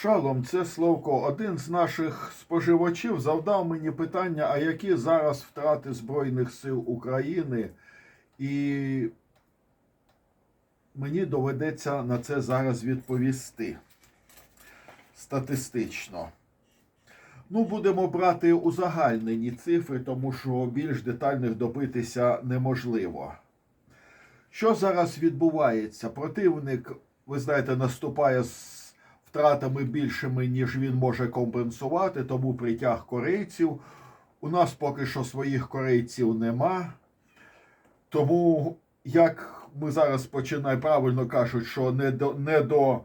Шалом, це Славко. Один з наших споживачів завдав мені питання, а які зараз втрати Збройних сил України, і мені доведеться на це зараз відповісти статистично. Ну, будемо брати узагальнені цифри, тому що більш детальних добитися неможливо. Що зараз відбувається? Противник, ви знаєте, наступає з втратами більшими, ніж він може компенсувати, тому притяг корейців. У нас поки що своїх корейців нема. Тому, як ми зараз починаємо, правильно кажуть, що не до, не до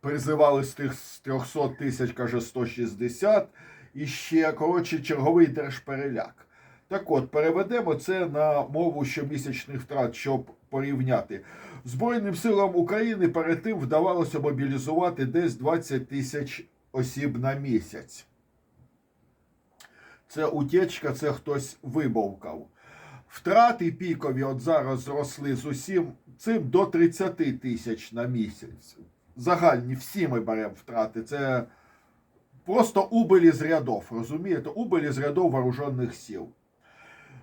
призивали з тих з 300 тисяч, каже 160, і ще, коротше, черговий держпереляк. Так от, переведемо це на мову щомісячних втрат, щоб порівняти. Збройним силам України перед тим вдавалося мобілізувати десь 20 тисяч осіб на місяць. Це утечка, це хтось вибовкав. Втрати пікові от зараз зросли з усім цим до 30 тисяч на місяць. Загальні всі ми беремо втрати. Це просто убилі з рядов, розумієте? Убилі з рядов вооружених сил.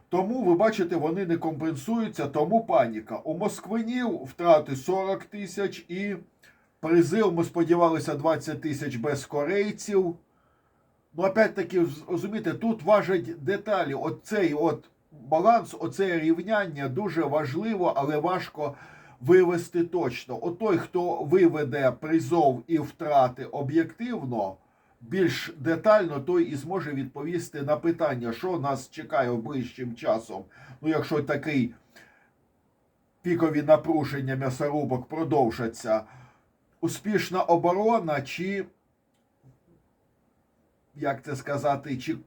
Тому ви бачите, вони не компенсуються, тому паніка. У москвинів втрати 40 тисяч і призив, ми сподівалися, 20 тисяч без корейців. Ну, опять-таки, розумієте, тут важать деталі. Оцей от баланс, оце рівняння дуже важливо, але важко вивести точно. От той, хто виведе призов і втрати об'єктивно, більш детально, той і зможе відповісти на питання, що нас чекає ближчим часом. Ну, якщо такий пікові напруження м'ясорубок продовжаться, успішна оборона, чи, як це сказати, чи,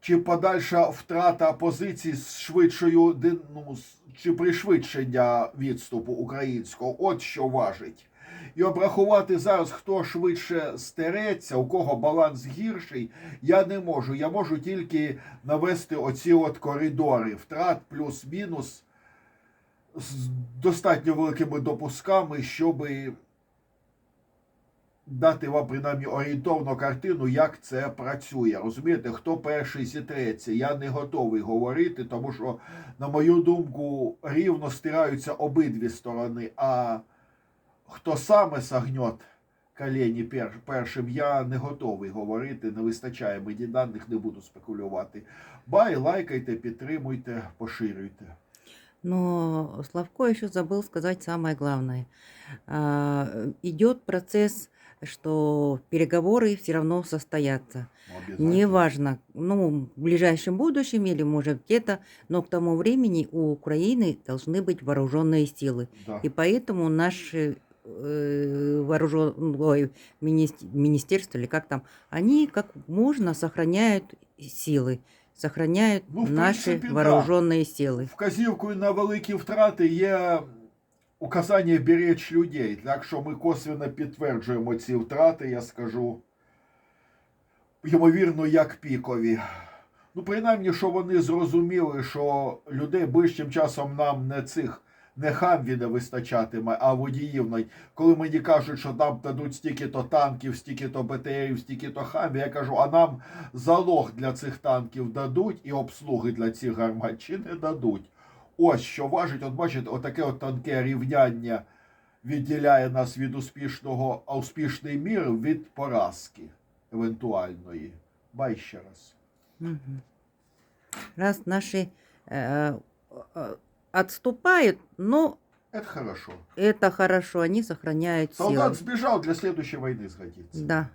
чи подальша втрата позицій з швидшою ну, чи пришвидшення відступу українського, от що важить. І обрахувати зараз, хто швидше стереться, у кого баланс гірший, я не можу. Я можу тільки навести оці от коридори втрат плюс-мінус з достатньо великими допусками, щоб дати вам принаймні орієнтовну картину, як це працює. Розумієте, хто перший зітреться, я не готовий говорити, тому що, на мою думку, рівно стираються обидві сторони. А хто саме сагнет колені пер, першим, я не готовий говорити, не вистачає мені даних, не буду спекулювати. Бай, лайкайте, підтримуйте, поширюйте. Но Славко еще забыл сказать самое главное. А, Идет процесс, что переговоры все равно состоятся. Ну, обязательно. Неважно, ну, в ближайшем будущем или, может, где-то, но к тому времени у Украины должны быть вооруженные силы. Да. И поэтому наши э, вооружен... ой, министи- министерства или как там, они как можно сохраняют силы, сохраняют Ну, в наши принципе, да. вооруженные силы. Вказівкою на великі втрати є указання беречь людей. Так що ми косвенно підтверджуємо ці втрати, я скажу, ймовірно, як пікові. Ну, принаймні, що вони зрозуміли, що людей ближчим часом нам не цих не хамві не вистачатиме, а водіїв. Коли мені кажуть, що нам дадуть стільки-то танків, стільки-то БТРів, стільки-то хамві, я кажу, а нам залог для цих танків дадуть і обслуги для цих гармат чи не дадуть. Ось що важить, от бачите, отаке от тонке рівняння відділяє нас від успішного, а успішний мір від поразки евентуальної. Бай ще раз. Раз наши э, э, отступают, но Это хорошо. это хорошо, они сохраняют Солдат силы. сбежал, для следующей войны сгодится. Да.